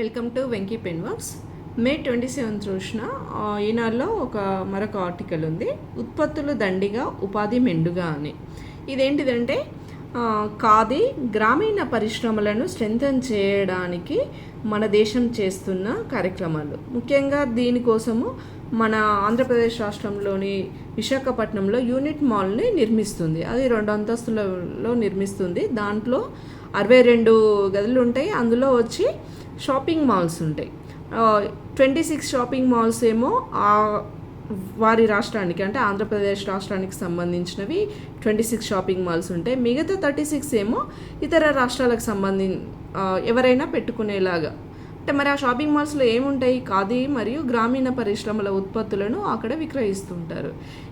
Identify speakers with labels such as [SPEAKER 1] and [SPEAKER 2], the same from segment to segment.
[SPEAKER 1] Welcome to Venky pen works May twenty seventh రోజున ఈనాడులో ఒక మరొక ఆర్టికల్ ఉంది. ఉత్పత్తులు దండిగా ఉపాధి మెండుగా అని. ఇదేంటిదంటే ఆ, ఖాదీ గ్రామీణ పరిశ్రమలను స్ట్రెంగ్తన్ చేయడానికి మన దేశం చేస్తున్న కార్యక్రమాలు. ముఖ్యంగా దీనికోసము మన ఆంధ్రప్రదేశ్ రాష్ట్రంలోని విశాఖపట్నంలో యూనిట్ మాల్ని నిర్మిస్తుంది. అది రెండు అంతస్తులలో నిర్మిస్తుంది. దాంట్లో అరవై రెండు గదులు ఉంటాయి అందులో వచ్చి షాపింగ్ మాల్స్ ఉంటాయి. ట్వంటీ సిక్స్ షాపింగ్ మాల్స్ ఏమో ఆ వారి రాష్ట్రానికి అంటే ఆంధ్రప్రదేశ్ రాష్ట్రానికి సంబంధించినవి ట్వంటీ సిక్స్ షాపింగ్ మాల్స్ ఉంటాయి. మిగతా థర్టీ సిక్స్ ఏమో ఇతర రాష్ట్రాలకు సంబంధి ఎవరైనా పెట్టుకునేలాగా. అంటే మరి ఆ షాపింగ్ మాల్స్లో ఏముంటాయి? ఖాదీ మరియు గ్రామీణ పరిశ్రమల ఉత్పత్తులను అక్కడ విక్రయిస్తుంటారు.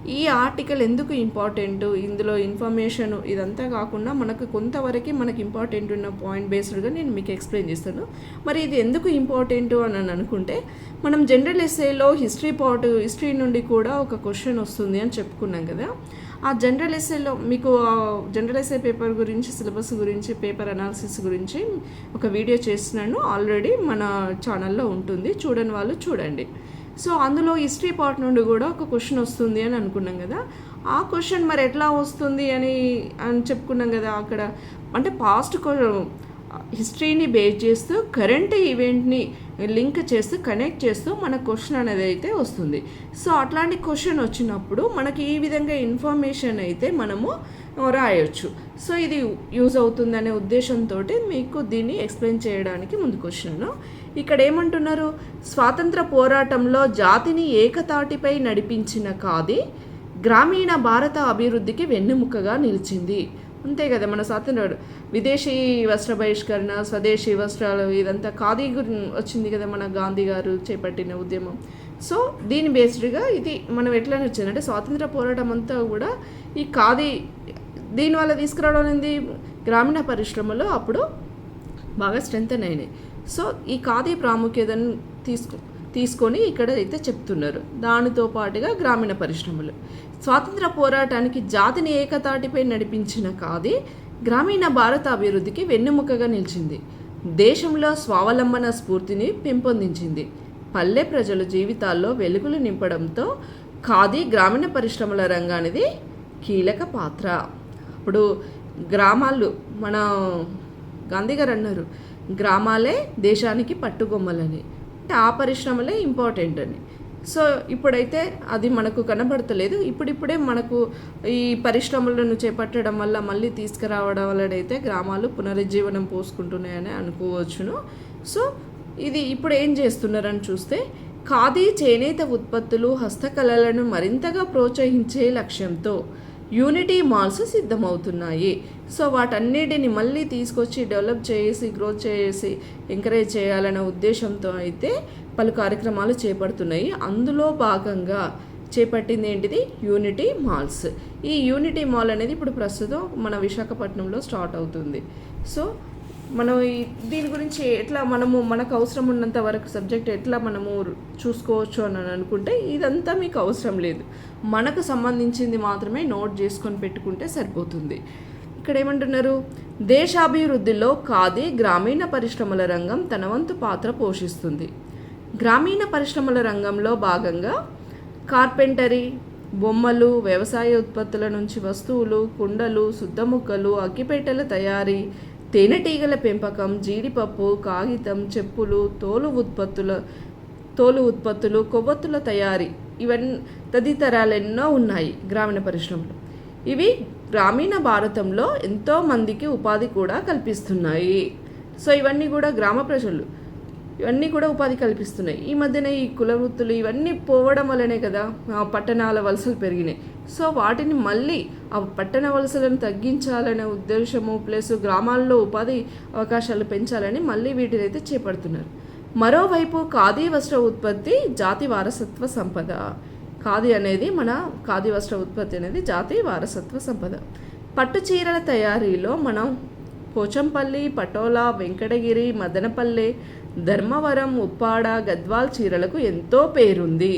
[SPEAKER 1] ఈ ఆర్టికల్ ఎందుకు ఇంపార్టెంట్? ఇందులో ఇన్ఫర్మేషన్ ఇదంతా కాకుండా మనకు కొంతవరకు మనకు ఇంపార్టెంట్ ఉన్న పాయింట్ బేస్డ్గా నేను మీకు ఎక్స్ప్లెయిన్ చేస్తాను. మరి ఇది ఎందుకు ఇంపార్టెంట్ అని అని అనుకుంటే మనం జనరల్ ఎస్ఏలో హిస్టరీ పార్ట్ హిస్టరీ నుండి కూడా ఒక క్వశ్చన్ వస్తుంది అని చెప్పుకున్నాం కదా. ఆ జనరల్ ఎస్ఏలో మీకు జనరల్ ఎస్ఏ పేపర్ గురించి సిలబస్ గురించి పేపర్ అనాలిసిస్ గురించి ఒక వీడియో చేస్తున్నాను. ఆల్రెడీ మన ఛానల్లో ఉంటుంది. చూడని వాళ్ళు చూడండి. సో అందులో హిస్టరీ పార్ట్ నుండి కూడా ఒక క్వశ్చన్ వస్తుంది అని అనుకున్నాం కదా. ఆ క్వశ్చన్ మరి ఎట్లా వస్తుంది అని అని చెప్పుకున్నాం కదా అక్కడ. అంటే పాస్ట్ హిస్టరీని బేస్ చేస్తూ కరెంట్ ఈవెంట్ని లింక్ చేస్తూ కనెక్ట్ చేస్తూ మన క్వశ్చన్ అనేది అయితే వస్తుంది. సో అట్లాంటి క్వశ్చన్ వచ్చినప్పుడు మనకి ఈ విధంగా ఇన్ఫర్మేషన్ అయితే మనము రాయొచ్చు. సో ఇది యూజ్ అవుతుందనే ఉద్దేశంతో మీకు దీన్ని ఎక్స్ప్లెయిన్ చేయడానికి ముందుకు వచ్చినాను ఇక్కడ ఏమంటున్నారు? స్వాతంత్ర పోరాటంలో జాతిని ఏకతాటిపై నడిపించిన కాది గ్రామీణ భారత అభివృద్ధికి వెన్నెముకగా నిలిచింది. అంతే కదా మన స్వాతంత్ర విదేశీ వస్త్ర బహిష్కరణ స్వదేశీ వస్త్రాలు ఇదంతా ఖాదీ గురి వచ్చింది కదా మన గాంధీ గారు చేపట్టిన ఉద్యమం. సో దీని బేస్డ్గా ఇది మనం ఎట్లా వచ్చిందంటే స్వాతంత్ర పోరాటం అంతా కూడా ఈ ఖాదీ దీనివల్ల తీసుకురావడం అనేది గ్రామీణ పరిశ్రమలో అప్పుడు బాగా స్ట్రెంగ్తన్ అయినాయి. సో ఈ ఖాదీ ప్రాముఖ్యతను తీసుకు తీసుకొని ఇక్కడ అయితే చెప్తున్నారు. దానితో పాటుగా గ్రామీణ పరిశ్రమలు. స్వాతంత్ర పోరాటానికి జాతిని ఏకతాటిపై నడిపించిన ఖాదీ గ్రామీణ భారత అభివృద్ధికి వెన్నెముకగా నిలిచింది. దేశంలో స్వావలంబన స్ఫూర్తిని పెంపొందించింది. పల్లె ప్రజల జీవితాల్లో వెలుగులు నింపడంతో ఖాదీ గ్రామీణ పరిశ్రమల రంగానిది కీలక పాత్ర. ఇప్పుడు గ్రామాలు మన గాంధీ గారు అన్నారు గ్రామాలే దేశానికి పట్టుగొమ్మలని. అంటే ఆ పరిశ్రమలే ఇంపార్టెంట్ అని. సో ఇప్పుడైతే అది మనకు కనబడతలేదు. ఇప్పుడిప్పుడే మనకు ఈ పరిశ్రమలను చేపట్టడం వల్ల మళ్ళీ తీసుకురావడం వల్లనైతే గ్రామాలు పునరుజ్జీవనం పోసుకుంటున్నాయని అనుకోవచ్చును. సో ఇది ఇప్పుడు ఏం చేస్తున్నారని చూస్తే ఖాదీ చేనేత ఉత్పత్తులు హస్తకళలను మరింతగా ప్రోత్సహించే లక్ష్యంతో యూనిటీ మాల్స్ సిద్ధమవుతున్నాయి. సో వాటన్నిటిని మళ్ళీ తీసుకొచ్చి డెవలప్ చేసి గ్రోత్ చేసి ఎంకరేజ్ చేయాలనే ఉద్దేశంతో అయితే పలు కార్యక్రమాలు చేపడుతున్నాయి. అందులో భాగంగా చేపట్టింది ఏంటిది? యూనిటీ మాల్స్ ఈ యూనిటీ మాల్ అనేది ఇప్పుడు ప్రస్తుతం మన విశాఖపట్నంలో స్టార్ట్ అవుతుంది. సో మనం దీని గురించి ఎట్లా మనము మనకు అవసరం ఉన్నంత వరకు సబ్జెక్ట్ ఎట్లా మనము చూసుకోవచ్చు అని అనుకుంటే ఇదంతా మీకు అవసరం లేదు. మనకు సంబంధించింది మాత్రమే నోట్ చేసుకొని పెట్టుకుంటే సరిపోతుంది. ఇక్కడ ఏమంటున్నారు దేశాభివృద్ధిలో ఖాదీ గ్రామీణ పరిశ్రమల రంగం తన వంతు పాత్ర పోషిస్తుంది. గ్రామీణ పరిశ్రమల రంగంలో భాగంగా కార్పెంటరీ బొమ్మలు వ్యవసాయ ఉత్పత్తుల నుంచి వస్తువులు కుండలు శుద్ధముక్కలు అగ్గిపెట్టెల తయారీ తేనెటీగల పెంపకం జీడిపప్పు కాగితం చెప్పులు తోలు ఉత్పత్తుల తోలు ఉత్పత్తులు కొవ్వొత్తుల తయారీ ఇవన్నీ తదితరాలు ఎన్నో ఉన్నాయి గ్రామీణ పరిశ్రమలు. ఇవి గ్రామీణ భారతంలో ఎంతో మందికి ఉపాధి కూడా కల్పిస్తున్నాయి. సో ఇవన్నీ కూడా గ్రామ ప్రజలు ఇవన్నీ కూడా ఉపాధి కల్పిస్తున్నాయి. ఈ మధ్యన ఈ కుల వృత్తులు ఇవన్నీ పోవడం వల్లనే కదా ఆ పట్టణాల వలసలు పెరిగినాయి. సో వాటిని మళ్ళీ ఆ పట్టణ వలసలను తగ్గించాలనే ఉద్దేశము ప్లస్ గ్రామాల్లో ఉపాధి అవకాశాలు పెంచాలని మళ్ళీ వీటిని అయితే చేపడుతున్నారు. మరోవైపు ఖాదీ వస్త్ర ఉత్పత్తి జాతి వారసత్వ సంపద. ఖాదీ అనేది మన ఖాదీ వస్త్ర ఉత్పత్తి అనేది జాతి వారసత్వ సంపద. పట్టు చీరల తయారీలో మనం పోచంపల్లి పటోలా వెంకటగిరి మదనపల్లె ధర్మవరం ఉప్పాడ గద్వాల్ చీరలకు ఎంతో పేరుంది.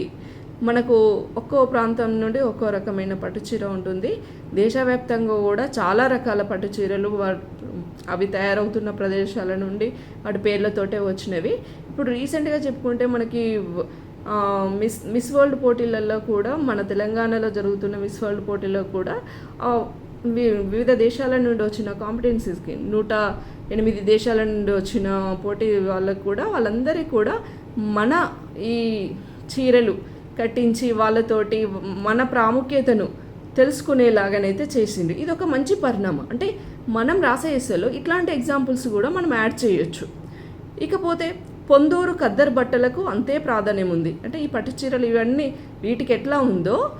[SPEAKER 1] మనకు ఒక్కో ప్రాంతం నుండి ఒక్కో రకమైన పట్టు చీర ఉంటుంది. దేశవ్యాప్తంగా కూడా చాలా రకాల పట్టు చీరలు అవి తయారవుతున్న ప్రదేశాల నుండి వాటి పేర్లతోటే వచ్చినవి. ఇప్పుడు రీసెంట్గా చెప్పుకుంటే మనకి మిస్ మిస్ వరల్డ్ పోటీలలో కూడా మన తెలంగాణలో జరుగుతున్న మిస్ వరల్డ్ పోటీలో కూడా వి- వివిధ దేశాల నుండి వచ్చిన కాంపిటెన్సీస్కి నూట ఎనిమిది దేశాల నుండి వచ్చిన పోటీ వాళ్ళకు కూడా వాళ్ళందరికీ కూడా మన ఈ చీరలు కట్టించి వాళ్ళతోటి మన ప్రాముఖ్యతను తెలుసుకునేలాగానైతే చేసిండు ఇది ఒక మంచి పరిణామం. అంటే మనం రాసే ఎస్సేలో ఇట్లాంటి ఎగ్జాంపుల్స్ కూడా మనం యాడ్ చేయొచ్చు. ఇకపోతే పొందూరు ఖద్దర్ బట్టలకు అంతే ప్రాధాన్యం ఉంది. అంటే ఈ పట్టు చీరలు ఇవన్నీ వీటికి ఎట్లా ఉందో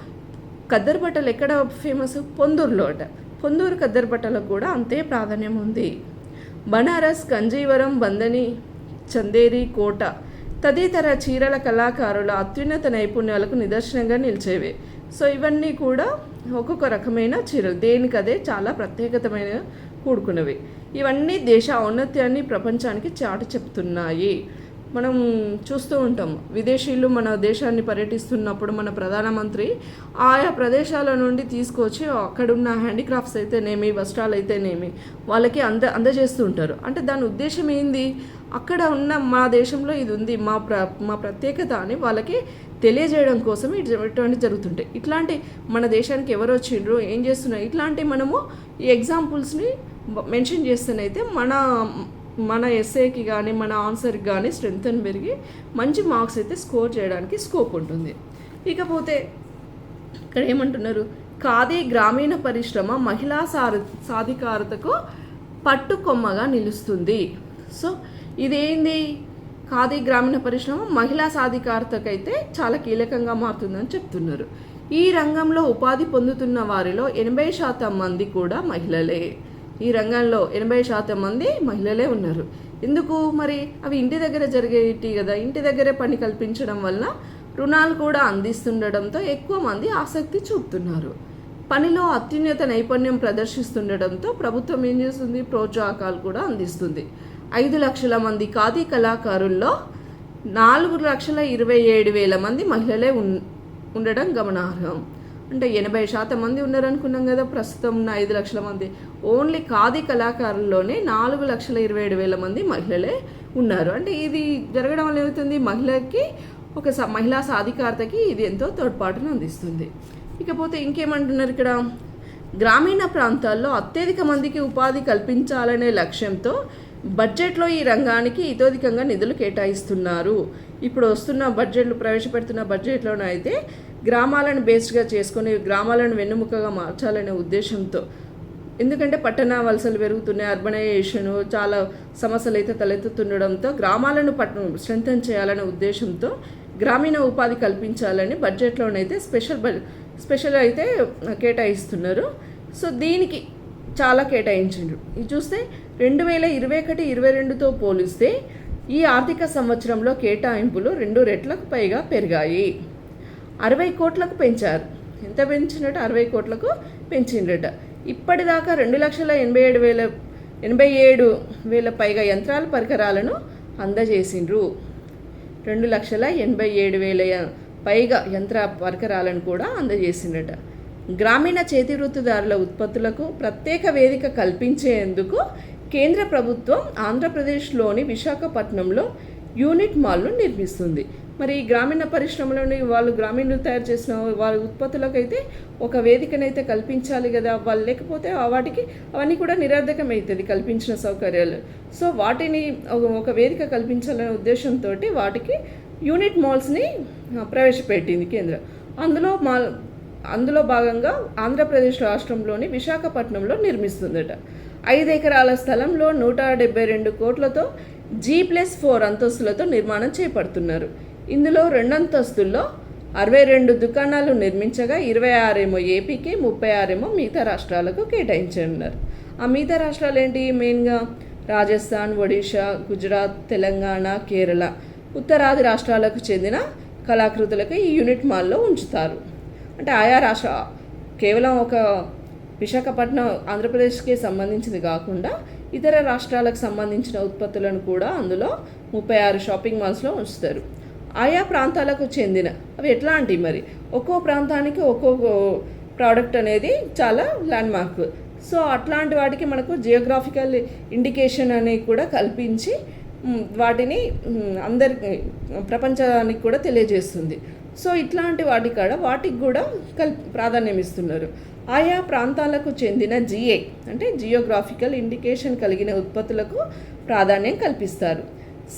[SPEAKER 1] ఖద్దర్ బట్టలు ఎక్కడ ఫేమస్? పొందూరులో అట. పొందూరు ఖద్దర్ బట్టలకు కూడా అంతే ప్రాధాన్యం ఉంది. బనారస్ కంజీవరం బందని చందేరి కోట తదితర చీరల కళాకారుల అత్యున్నత నైపుణ్యాలకు నిదర్శనంగా నిలిచేవే. సో ఇవన్నీ కూడా ఒక్కొక్క రకమైన చీరలు. దేనికదే చాలా ప్రత్యేకతమైన కూడుకున్నవి. ఇవన్నీ దేశ ఔన్నత్యాన్ని ప్రపంచానికి చాటు చెప్తున్నాయి. మనం చూస్తూ ఉంటాం. విదేశీయులు మన దేశాన్ని పర్యటిస్తున్నప్పుడు మన ప్రధానమంత్రి ఆయా ప్రదేశాల నుండి తీసుకొచ్చి అక్కడున్న హ్యాండిక్రాఫ్ట్స్ అయితేనేమి వస్త్రాలు అయితేనేమి వాళ్ళకి అంద అందజేస్తూ ఉంటారు. అంటే దాని ఉద్దేశం ఏంది? అక్కడ ఉన్న మా దేశంలో ఇది ఉంది మా ప్ర మా ప్రత్యేకత అని వాళ్ళకి తెలియజేయడం కోసం ఇటు ఇటువంటి జరుగుతుంటాయి. ఇట్లాంటి మన దేశానికి ఎవరు వచ్చిండ్రు? ఏం చేస్తున్నారు? ఇట్లాంటి మనము ఈ ఎగ్జాంపుల్స్ని మెన్షన్ చేస్తేనైతే మన మన ఎస్ఏకి కానీ మన ఆన్సర్కి కానీ స్ట్రెంగ్త్ పెరిగి మంచి మార్క్స్ అయితే స్కోర్ చేయడానికి స్కోప్ ఉంటుంది. ఇకపోతే ఇక్కడ ఏమంటున్నారు? ఖాదీ గ్రామీణ పరిశ్రమ మహిళా సార సాధికారతకు పట్టుకొమ్మగా నిలుస్తుంది. సో ఇదేంది? ఖాదీ గ్రామీణ పరిశ్రమ మహిళా సాధికారతకైతే చాలా కీలకంగా మారుతుందని చెప్తున్నారు. ఈ రంగంలో ఉపాధి పొందుతున్న వారిలో ఎనభై శాతం మంది కూడా మహిళలే. ఈ రంగంలో ఎనభై శాతం మంది మహిళలే ఉన్నారు. ఎందుకు? మరి అవి ఇంటి దగ్గర జరిగేటి కదా. ఇంటి దగ్గరే పని కల్పించడం వలన రుణాలు కూడా అందిస్తుండడంతో ఎక్కువ మంది ఆసక్తి చూపుతున్నారు. పనిలో అత్యున్నత నైపుణ్యం ప్రదర్శిస్తుండడంతో ప్రభుత్వం ఏం చేస్తుంది? ప్రోత్సాహకాలు కూడా అందిస్తుంది. ఐదు లక్షల మంది ఖాదీ కళాకారుల్లో నాలుగు లక్షల ఇరవై ఏడు వేల మంది మహిళలే ఉన్ ఉండడం గమనార్హం. అంటే ఎనభై శాతం మంది ఉన్నారనుకున్నాం కదా ప్రస్తుతం ఉన్న ఐదు లక్షల మంది. ఓన్లీ ఖాదీ కళాకారుల్లోనే నాలుగు లక్షల ఇరవై ఏడు వేల మంది మహిళలే ఉన్నారు. అంటే ఇది జరగడం వల్ల ఏమవుతుంది? మహిళకి ఒక స- మహిళా సాధికారతకి ఇది ఎంతో తోడ్పాటును అందిస్తుంది. ఇకపోతే ఇంకేమంటున్నారు ఇక్కడ? గ్రామీణ ప్రాంతాల్లో అత్యధిక మందికి ఉపాధి కల్పించాలనే లక్ష్యంతో బడ్జెట్లో ఈ రంగానికి ఇతోధికంగా నిధులు కేటాయిస్తున్నారు. ఇప్పుడు వస్తున్న బడ్జెట్లు ప్రవేశపెడుతున్న బడ్జెట్లోనూ అయితే గ్రామాలను బేస్డ్గా చేసుకొని గ్రామాలను వెన్నుముకగా మార్చాలనే ఉద్దేశంతో. ఎందుకంటే పట్టణ వలసలు పెరుగుతున్నాయి అర్బనైజేషన్ చాలా సమస్యలు అయితే తలెత్తుతుండడంతో గ్రామాలను పట్ట స్ట్రెంథన్ చేయాలనే ఉద్దేశంతో గ్రామీణ ఉపాధి కల్పించాలని బడ్జెట్లోనైతే స్పెషల్ బడ్ స్పెషల్ అయితే కేటాయిస్తున్నారు. సో దీనికి చాలా కేటాయించిండ్రు ఇది చూస్తే రెండు వేల ఇరవై ఒకటి ఇరవై రెండుతో పోలిస్తే ఈ ఆర్థిక సంవత్సరంలో కేటాయింపులు రెండు రెట్లకు పైగా పెరిగాయి. అరవై కోట్లకు పెంచారు. ఎంత పెంచినట్టు? అరవై కోట్లకు పెంచిండట ఇప్పటిదాకా రెండు లక్షల ఎనభై ఏడు వేల ఎనభై ఏడు వేల పైగా యంత్రాల పరికరాలను అందజేసిండ్రు. రెండు లక్షల ఎనభై ఏడు వేల పైగా యంత్ర పరికరాలను కూడా అందజేసిండట గ్రామీణ చేతి వృత్తిదారుల ఉత్పత్తులకు ప్రత్యేక వేదిక కల్పించేందుకు కేంద్ర ప్రభుత్వం ఆంధ్రప్రదేశ్లోని విశాఖపట్నంలో యూనిట్ మాల్ను నిర్మిస్తుంది. మరి ఈ గ్రామీణ పరిశ్రమలోని వాళ్ళు గ్రామీణులు తయారు చేసిన వాళ్ళ ఉత్పత్తులకైతే ఒక వేదికనైతే కల్పించాలి కదా. వాళ్ళు లేకపోతే వాటికి అవన్నీ కూడా నిరర్ధకమవుతుంది కల్పించిన సౌకర్యాలు. సో వాటిని ఒక- వేదిక కల్పించాలనే ఉద్దేశంతో వాటికి యూనిట్ మాల్స్ని ప్రవేశపెట్టింది కేంద్రం. అందులో మాల్ అందులో భాగంగా ఆంధ్రప్రదేశ్ రాష్ట్రంలోని విశాఖపట్నంలో నిర్మిస్తుందట. ఐదు ఎకరాల స్థలంలో నూట డెబ్బై రెండు కోట్లతో జీ ప్లస్ ఫోర్ అంతస్తులతో నిర్మాణం చేపడుతున్నారు. ఇందులో రెండు అంతస్తుల్లో అరవై రెండు దుకాణాలు నిర్మించగా ఇరవై ఆరేమో ఏపీకి ముప్పై ఆరేమో మిగతా రాష్ట్రాలకు కేటాయించనున్నారు. ఆ మిగతా రాష్ట్రాలు ఏంటి మెయిన్గా రాజస్థాన్ ఒడిషా గుజరాత్ తెలంగాణ కేరళ ఉత్తరాది రాష్ట్రాలకు చెందిన కళాకృతులకు ఈ యూనిట్ మాల్లో ఉంచుతారు. అంటే ఆయా రాష్ట్ర కేవలం ఒక విశాఖపట్నం ఆంధ్రప్రదేశ్కి సంబంధించింది కాకుండా ఇతర రాష్ట్రాలకు సంబంధించిన ఉత్పత్తులను కూడా అందులో ముప్పై ఆరు షాపింగ్ మాల్స్లో ఉంచుతారు. ఆయా ప్రాంతాలకు చెందిన అవి ఎట్లాంటివి మరి? ఒక్కో ప్రాంతానికి ఒక్కో ప్రోడక్ట్ అనేది చాలా ల్యాండ్ మార్క్ సో అట్లాంటి వాటికి మనకు జియోగ్రాఫికల్ ఇండికేషన్ అనేది కూడా కల్పించి వాటిని అందరికి ప్రపంచానికి కూడా తెలియజేస్తుంది. సో ఇట్లాంటి వాటి కాడ వాటికి కూడా కల్ ప్రాధాన్యం ఇస్తున్నారు. ఆయా ప్రాంతాలకు చెందిన జిఏ అంటే జియోగ్రాఫికల్ ఇండికేషన్ కలిగిన ఉత్పత్తులకు ప్రాధాన్యం కల్పిస్తారు.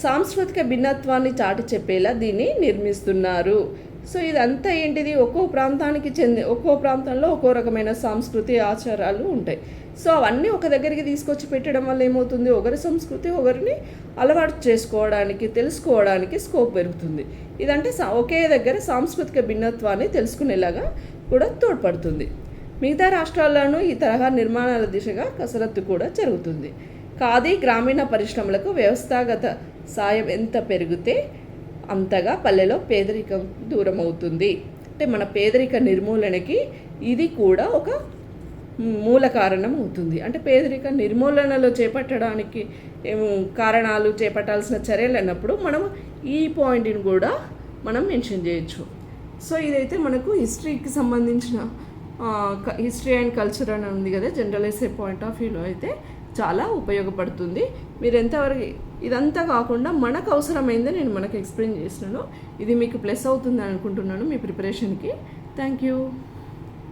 [SPEAKER 1] సాంస్కృతిక భిన్నత్వాన్ని చాటి చెప్పేలా దీన్ని నిర్మిస్తున్నారు. సో ఇదంతా ఏంటిది? ఒక్కో ప్రాంతానికి చెంది ఒక్కో ప్రాంతంలో ఒక్కో రకమైన సంస్కృతి ఆచారాలు ఉంటాయి. సో అవన్నీ ఒక దగ్గరికి తీసుకొచ్చి పెట్టడం వల్ల ఏమవుతుంది? ఒకరి సంస్కృతి ఒకరిని అలవాటు చేసుకోవడానికి తెలుసుకోవడానికి స్కోప్ పెరుగుతుంది. ఇదంటే సా- ఒకే దగ్గర సాంస్కృతిక భిన్నత్వాన్ని తెలుసుకునేలాగా కూడా తోడ్పడుతుంది. మిగతా రాష్ట్రాల్లోనూ ఈ తరహా నిర్మాణాల దిశగా కసరత్తు కూడా జరుగుతుంది. ఖాదీ గ్రామీణ పరిశ్రమలకు వ్యవస్థాగత సాయం ఎంత పెరిగితే అంతగా పల్లెలో పేదరికం దూరం అవుతుంది అంటే మన పేదరిక నిర్మూలనకి ఇది కూడా ఒక మూల కారణం అవుతుంది. అంటే పేదరిక నిర్మూలనలో చేపట్టడానికి కారణాలు చేపట్టాల్సిన చర్యలు అన్నప్పుడు మనం ఈ పాయింట్ని కూడా మనం మెన్షన్ చేయొచ్చు. సో ఇదైతే మనకు హిస్టరీకి సంబంధించిన హిస్టరీ అండ్ కల్చర్ అని ఉంది కదా జనరలైజ్ పాయింట్ ఆఫ్ వ్యూలో అయితే చాలా ఉపయోగపడుతుంది. మీరు ఎంతవరకు ఇదంతా కాకుండా మనకు అవసరమైందని నేను మనకు ఎక్స్ప్లెయిన్ చేసినాను. ఇది మీకు ప్లస్ అవుతుంది అనుకుంటున్నాను మీ ప్రిపరేషన్కి థ్యాంక్ యూ